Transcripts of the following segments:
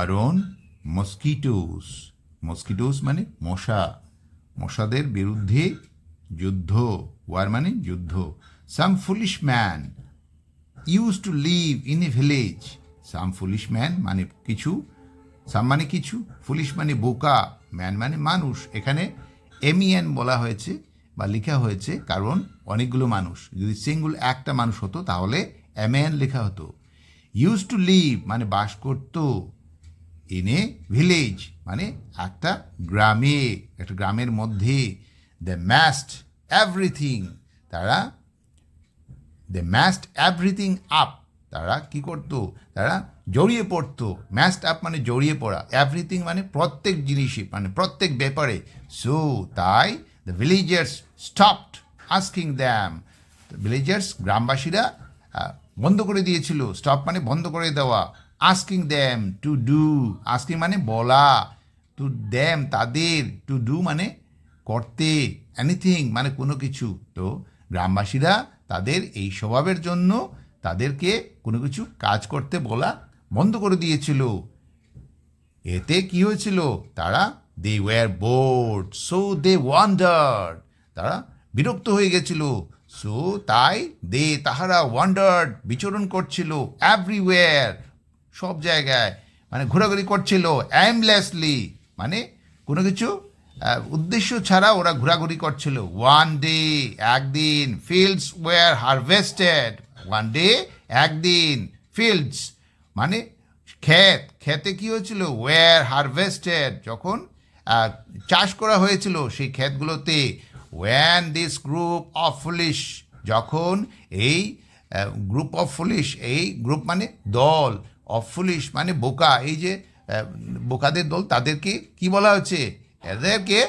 War mosquitoes mosquitoes মানে মশা। মশাদের বিরুদ্ধে যুদ্ধ, ওয়ার মানে যুদ্ধ। Some foolish man use to live in a village some foolish man মানে কিছু সাম মানে কিছু ফুলিশ মানে বোকা ম্যান মানে মানুষ। এখানে এমিএন বলা হয়েছে বা লেখা হয়েছে কারণ অনেকগুলো মানুষ। যদি সিঙ্গুল একটা মানুষ হতো তাহলে এমএন লেখা হতো। ইউজ টু লিভ মানে বাস করতো। ইন এ ভিলেজ মানে একটা গ্রামে, একটা গ্রামের মধ্যে দ্য ম্যাস্ট এভরিথিং তারা দ্য ম্যাস্ট এভরিথিং আপ তারা কি করতো? তারা জড়িয়ে পড়তো। ম্যাস্ট আপ মানে জড়িয়ে পড়া। এভরিথিং মানে প্রত্যেক জিনিসই মানে প্রত্যেক ব্যাপারে। সো তাই the villagers stopped asking them villagers গ্রামবাসীরা বন্ধ করে দিয়েছিল। স্টপ মানে বন্ধ করে দেওয়া। Asking them to do asking মানে বলা টু দ্যাম তাদের টু ডু মানে করতে এনিথিং মানে কোনো কিছু। তো গ্রামবাসীরা তাদের এই স্বভাবের জন্য তাদেরকে কোনো কিছু কাজ করতে বলা বন্ধ করে দিয়েছিল। এতে কি হয়েছিল? তারা they were bored so they wandered তারা বিরক্ত হয়ে গেছিল। সো তাই দে তাহারা ওয়ান্ডার্ড বিচরণ করছিল এভরিওয়্যার সব জায়গায়। মানে ঘোরাঘুরি করছিল অ্যামলেসলি মানে কোনো কিছু উদ্দেশ্য ছাড়া ওরা ঘোরাঘুরি করছিল। ওয়ান ডে একদিন fields were harvested one day একদিন ফিল্ডস মানে ক্ষেত, ক্ষেতে কি হয়েছিল? ওয়ার হারভেস্টেড যখন চাষ করা হয়েছিল সেই ক্ষেতগুলোতে। One this group of foolish যখন এই গ্রুপ অফ ফুলিশ এই গ্রুপ মানে দল অফ ফুলিশ মানে বোকা। এই যে বোকাদের দল তাদেরকে কি বলা হচ্ছে? এদেরকে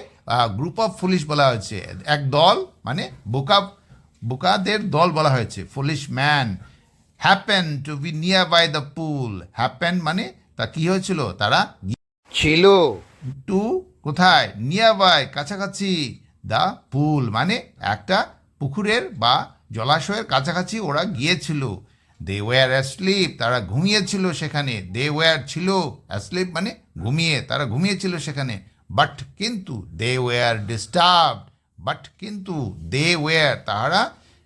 গ্রুপ অফ ফুলিশ বলা হয়েছে এক দল মানে বোকা বোকাদের দল বলা হয়েছে। Foolish man happen to be near by the pool happen মানে তা কি হয়েছিল? তারা ছিল। টু কোথায়? নিয়ার বাই কাছাকাছি দ্য পুল মানে একটা পুকুরের বা জলাশয়ের কাছাকাছি ওরা গিয়েছিল। দে ওয়ার অ্যাসলিপ তারা ঘুমিয়েছিল সেখানে। দে ওয়ার ছিল অ্যাসলিপ মানে ঘুমিয়ে, তারা ঘুমিয়েছিল সেখানে। বাট কিন্তু দে ওয়ার ডিস্টার্ব বাট কিন্তু দে ওয়ার তাহারা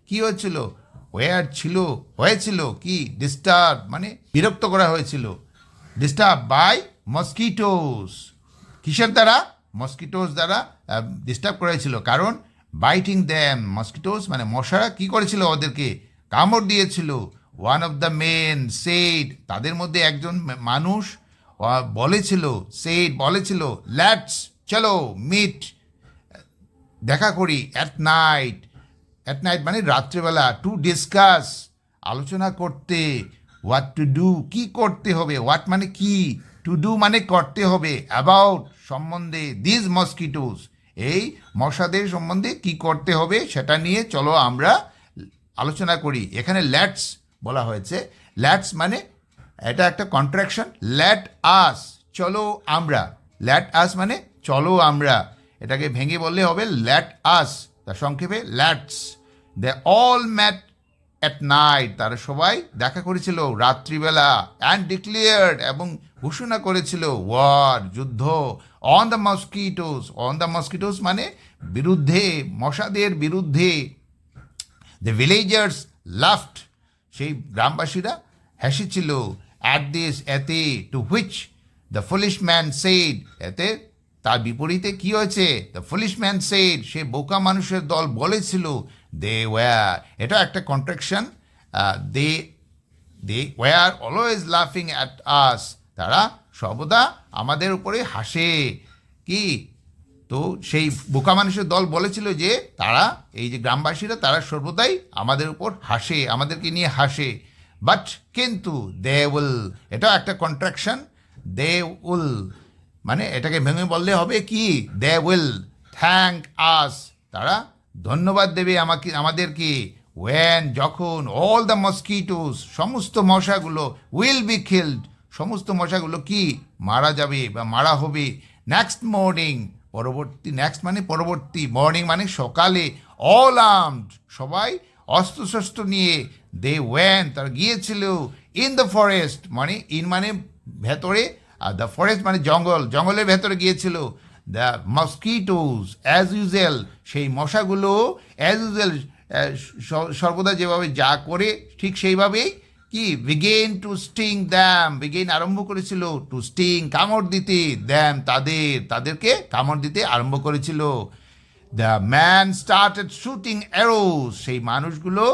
কি হয়েছিল? ওয়ার ছিল, হয়েছিল কি? ডিস্টার্ব মানে বিরক্ত করা হয়েছিল। ডিস্টার্ব বাই মস্কিটোস কিসের দ্বারা? মস্কিটোস দ্বারা ডিস্টার্ব করেছিল কারণ বাইটিং দ্যাম মস্কিটোস মানে মশারা কি করেছিল ওদেরকে? কামড় দিয়েছিল। One of the men said তাদের মধ্যে একজন মানুষ বলেছিল সেড বলেছিল ল্যাটস চলো মিট দেখা করি অ্যাট নাইট অ্যাট নাইট মানে রাত্রেবেলা টু ডিসকাস আলোচনা করতে হোয়াট টু ডু কি করতে হবে হোয়াট মানে কি টু ডু মানে করতে হবে অ্যাবাউট সম্বন্ধে দিস মস্কিটোস এই মশাদের সম্বন্ধে কি করতে হবে, সেটা নিয়ে চলো আমরা আলোচনা করি। এখানে ল্যাটস বলা হয়েছে, ল্যাটস মানে এটা একটা কন্ট্রাকশন ল্যাট আস, চলো আমরা। ল্যাট আস মানে চলো আমরা। এটাকে ভেঙে বললে হবে ল্যাট আস তার সংক্ষেপে let's. They all met at night তারা সবাই দেখা করেছিল রাত্রিবেলা অ্যান্ড ডিক্লেয়ার্ড এবং ঘোষণা করেছিল ওয়ার যুদ্ধ on the mosquitoes on the mosquitoes মানে বিরুদ্ধে, মশাদের বিরুদ্ধে। দ্য ভিলেজার্স লাফট সেই গ্রামবাসীরা হেসেছিল অ্যাট দিস এতে to which the foolish man said এতে তার বিপরীতে কি হয়েছে? দ্য ফুলিশ ম্যান সেইড সে বোকা মানুষের দল বলেছিল দে ওয়ার এটা একটা contraction they they were always লাফিং অ্যাট আস তারা সর্বদা আমাদের উপরে হাসে। কি? তো সেই বোকা মানুষের দল বলেছিল যে তারা, এই যে গ্রামবাসীরা, তারা সর্বদাই আমাদের উপর হাসে, আমাদেরকে নিয়ে হাসে। বাট কিন্তু দে উল এটাও একটা কন্ট্রাকশন দে উল মানে এটাকে ভেঙে বললে হবে কি? দে উইল থ্যাংক আস তারা ধন্যবাদ দেবে আমাকে, আমাদেরকে। ওয়েন যখন অল দ্য মস্কিটোস সমস্ত মশাগুলো উইল বি কিল্ড সমস্ত মশাগুলো কি? মারা যাবে বা মারা হবে। নেক্সট মর্নিং পরবর্তী নেক্সট মানে পরবর্তী মর্নিং মানে সকালে অল আর্মড সবাই অস্ত্রশস্ত্র নিয়ে দে ওয়েন তারা গিয়েছিল ইন দ্য ফরেস্ট মানে ইন মানে ভেতরে, আর দ্য ফরেস্ট মানে জঙ্গল, জঙ্গলের ভেতরে গিয়েছিল দ্য মস্কিটোস অ্যাজ ইউজুয়াল সেই মশাগুলো অ্যাজ ইউজুয়াল সর্বদা যেভাবে যা করে, ঠিক সেইভাবেই কি? Began to sting them began আরম্ভ করেছিল টু স্টিং কামড় দিতে দ্যাম তাদের, তাদেরকে কামড় দিতে আরম্ভ করেছিল। The man started shooting arrows সেই মানুষগুলো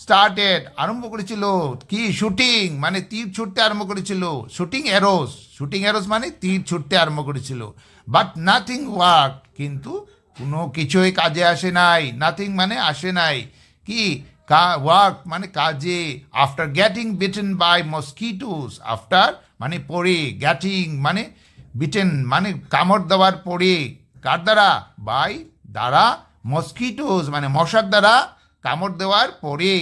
স্টার্টেড আরম্ভ করেছিল কি? শুটিং মানে তীর ছুটতে আরম্ভ করেছিল। শুটিং অ্যারোস শুটিং অ্যারোস মানে তীর ছুটতে আরম্ভ করেছিল। বাট নাথিং ওয়ার্ক কিন্তু কোনো কিছুই কাজে আসে নাই। নাথিং মানে আসে নাই। কা? ওয়ার্ক মানে কাজে after getting bitten by mosquitoes after মানে পরে গ্যাটিং মানে বিটেন মানে কামড় দেওয়ার পরে কার দ্বারা? বাই দ্বারা মস্কিটোস মানে মশার দ্বারা কামড় দেওয়ার পরে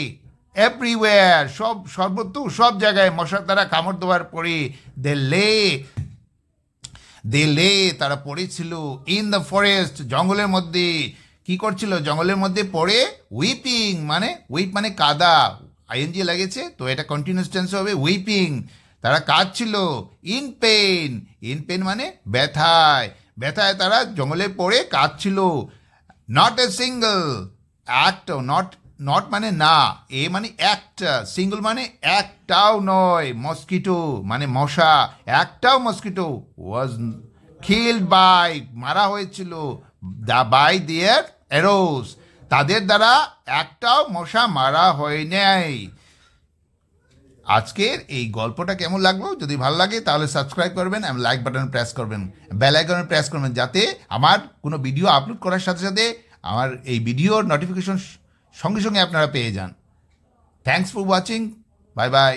এভরিওয়্যার সব, সর্বত্র, সব জায়গায় মশার দ্বারা কামড় দেওয়ার পরে দে লে দে লে তারা পড়েছিল ইন দ্য ফরেস্ট জঙ্গলের মধ্যে। কি করছিল? জঙ্গলের মধ্যে পড়ে উইপিং মানে উইপ মানে কাদা। আইএনজি লাগেছে, তো এটা কন্টিনিউস টেন্স হবে উইপিং তারা কাঁদছিল ইন পেন ইন পেন মানে ব্যথায়। ব্যথায় তারা জঙ্গলে পড়ে কাঁদছিল। Not a single act not not মানে না। এ মানে একটা। সিঙ্গল মানে একটাও নয়। মস্কিটো মানে মশা। একটাও মস্কিটো ওয়াজ কিল্ড বাই মারা হয়েছিল দা বাই দিয়ার এরোস তাদের দ্বারা একটাও মশা মারা হয় নাই। আজকের এই গল্পটা কেমন লাগল? যদি ভালো লাগে, তাহলে সাবস্ক্রাইব করবেন এবং লাইক বাটন প্রেস করবেন। বেল আইকনে প্রেস করবেন যাতে আমার কোনো ভিডিও আপলোড করার সাথে সাথে আমার এই ভিডিওর নোটিফিকেশন সঙ্গে সঙ্গে আপনারা পেয়ে যান। Thanks for watching bye bye